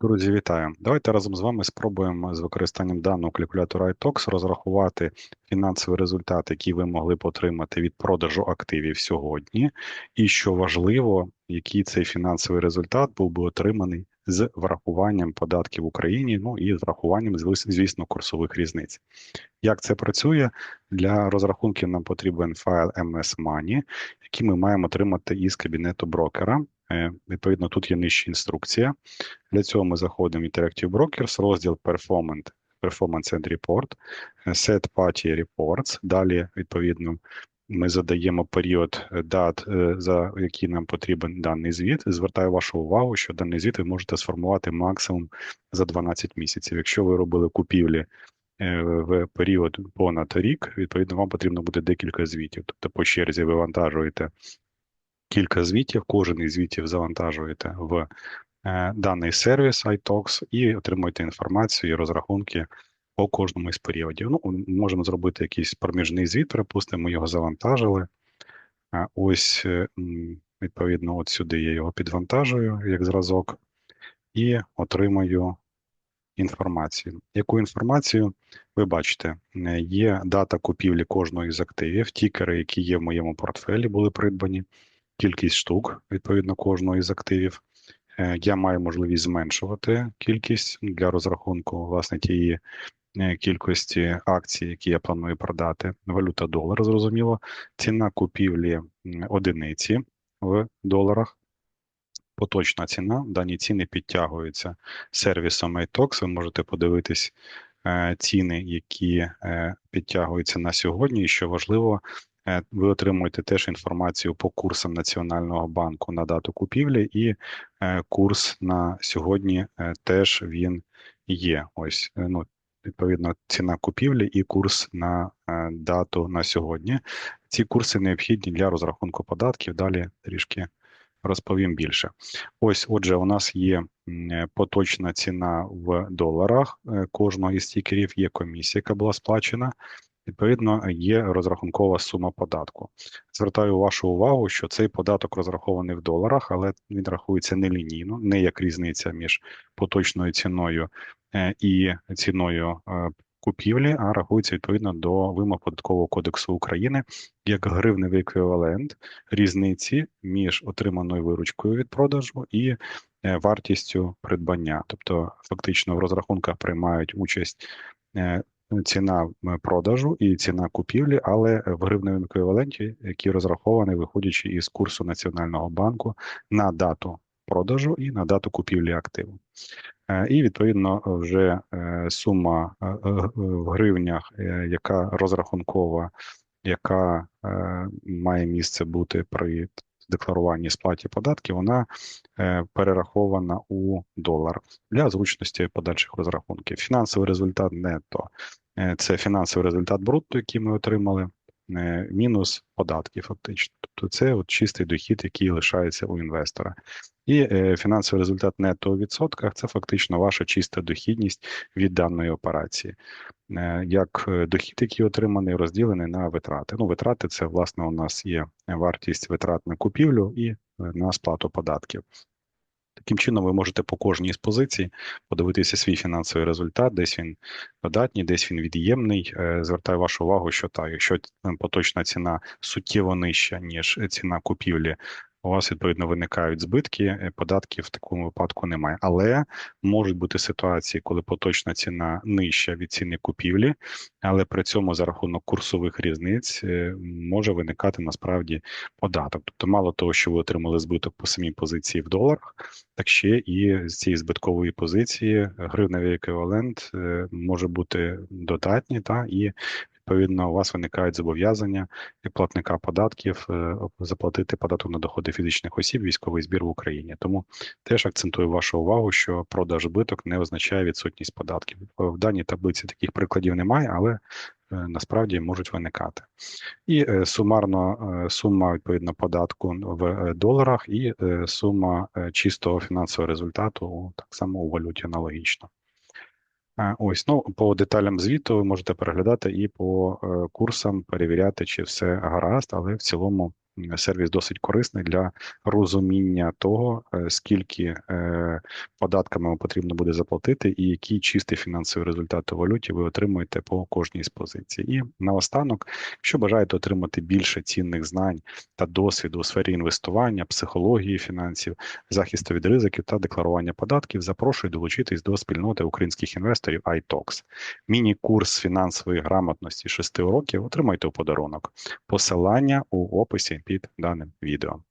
Друзі, вітаю! Давайте разом з вами спробуємо з використанням даного калькулятора iTox розрахувати фінансовий результат, який ви могли б отримати від продажу активів сьогодні, і що важливо, який цей фінансовий результат був би отриманий з врахуванням податків в Україні, ну і з врахуванням, звісно, курсових різниць. Як це працює? Для розрахунків нам потрібен файл MS Money, який ми маємо отримати із кабінету брокера. Е, відповідно, тут є нижча інструкція. Для цього ми заходимо в Interactive Brokers, розділ Performance Performance and Report, е, Set Party Reports. Далі, відповідно, ми задаємо період е, дат, за який нам потрібен даний звіт. Звертаю вашу увагу, що даний звіт ви можете сформувати максимум за 12 місяців. Якщо ви робили купівлі в період понад рік, відповідно, вам потрібно буде декілька звітів. Тобто по черзі вивантажуєте кілька звітів, кожен із звітів завантажуєте в е, даний сервіс iTalks і отримуєте інформацію і розрахунки по кожному із періодів. Ну, Можемо зробити якийсь проміжний звіт, припустимо, ми його завантажили. Ось, е, відповідно, от сюди я його підвантажую як зразок і отримаю інформацію. Яку інформацію ви бачите? Е, є дата купівлі кожного із активів, тікери, які є в моєму портфелі, були придбані кількість штук відповідно кожного із активів. Е, я маю можливість зменшувати кількість для розрахунку власне тієї е, кількості акцій, які я планую продати. Валюта долар, зрозуміло, ціна купівлі одиниці в доларах. Поточна ціна, дані ціни підтягуються сервісом iTox. Ви можете подивитись ціни, які підтягуються на сьогодні, і що важливо, Е, ви отримуєте теж інформацію по курсам Національного банку на дату купівлі, і е, курс на сьогодні е, теж він є. Ось ну відповідно ціна купівлі і курс на дату на сьогодні. Ці курси необхідні для розрахунку податків. Далі трішки розповім більше. Ось, отже, у нас є поточна ціна в доларах кожного із стікерів, є комісія, яка була сплачена. Відповідно, є розрахункова сума податку. Звертаю вашу увагу, що цей податок розрахований в доларах, але він рахується не лінійно, не як різниця між поточною ціною е, і ціною е, купівлі, а рахується відповідно до вимог податкового кодексу України як гривневий еквівалент різниці між отриманою виручкою від продажу і е, вартістю придбання. Тобто, фактично в розрахунках приймають участь ціна продажу і ціна купівлі, але в гривневому еквіваленті, який розрахований, виходячи із курсу Національного банку на дату продажу і на дату купівлі активу. Е, і відповідно вже е, сума е, в гривнях, яка розрахункова, яка має місце бути при декларуванні сплаті податків, вона перерахована у долар для зручності подальших розрахунків. Фінансовий результат нетто це фінансовий результат брутто, який ми отримали, мінус податки, фактично. Тобто це от чистий дохід, який лишається у інвестора. І е, фінансовий результат нетто у відсотках це фактично ваша чиста дохідність від даної операції. Як дохід, який отриманий, розділений на витрати. Ну, витрати це власне у нас є вартість витрат на купівлю і на сплату податків. Таким чином, ви можете по кожній з позицій подивитися свій фінансовий результат, десь він додатній, десь він від'ємний. Е, звертаю вашу увагу, що так, якщо поточна ціна суттєво нижча, ніж ціна купівлі у вас відповідно виникають збитки, е, податків в такому випадку немає. Але можуть бути ситуації, коли поточна ціна нижча від ціни купівлі, але при цьому за рахунок курсових різниць е, може виникати насправді податок. Тобто, мало того, що ви отримали збиток по самій позиції в доларах, так ще і з цієї збиткової позиції гривневий еквівалент е, може бути додатній, та і відповідно у вас виникають зобов'язання як платника податків е, заплатити податок на доходи фізичних осіб, військовий збір в Україні. Тому теж акцентую вашу увагу, що продаж збиток не означає відсутність податків. В даній таблиці таких прикладів немає, але е, насправді можуть виникати. І е, сумарно сума відповідно податку в доларах, і сума чистого фінансового результату так само у валюті аналогічно. Ось ну по деталям звіту ви можете переглядати і по е, курсам перевіряти, чи все гаразд, але в цілому сервіс досить корисний для розуміння того, е, скільки е, податками вам потрібно буде заплатити, і який чистий фінансовий результат у валюті ви отримуєте по кожній з позицій. І наостанок, якщо бажаєте отримати більше цінних знань та досвіду у сфері інвестування, психології фінансів, захисту від ризиків та декларування податків, запрошую долучитись до спільноти українських інвесторів iTalks. Міні-курс фінансової грамотності 6 уроків отримайте у подарунок. Посилання у описі під даним відео.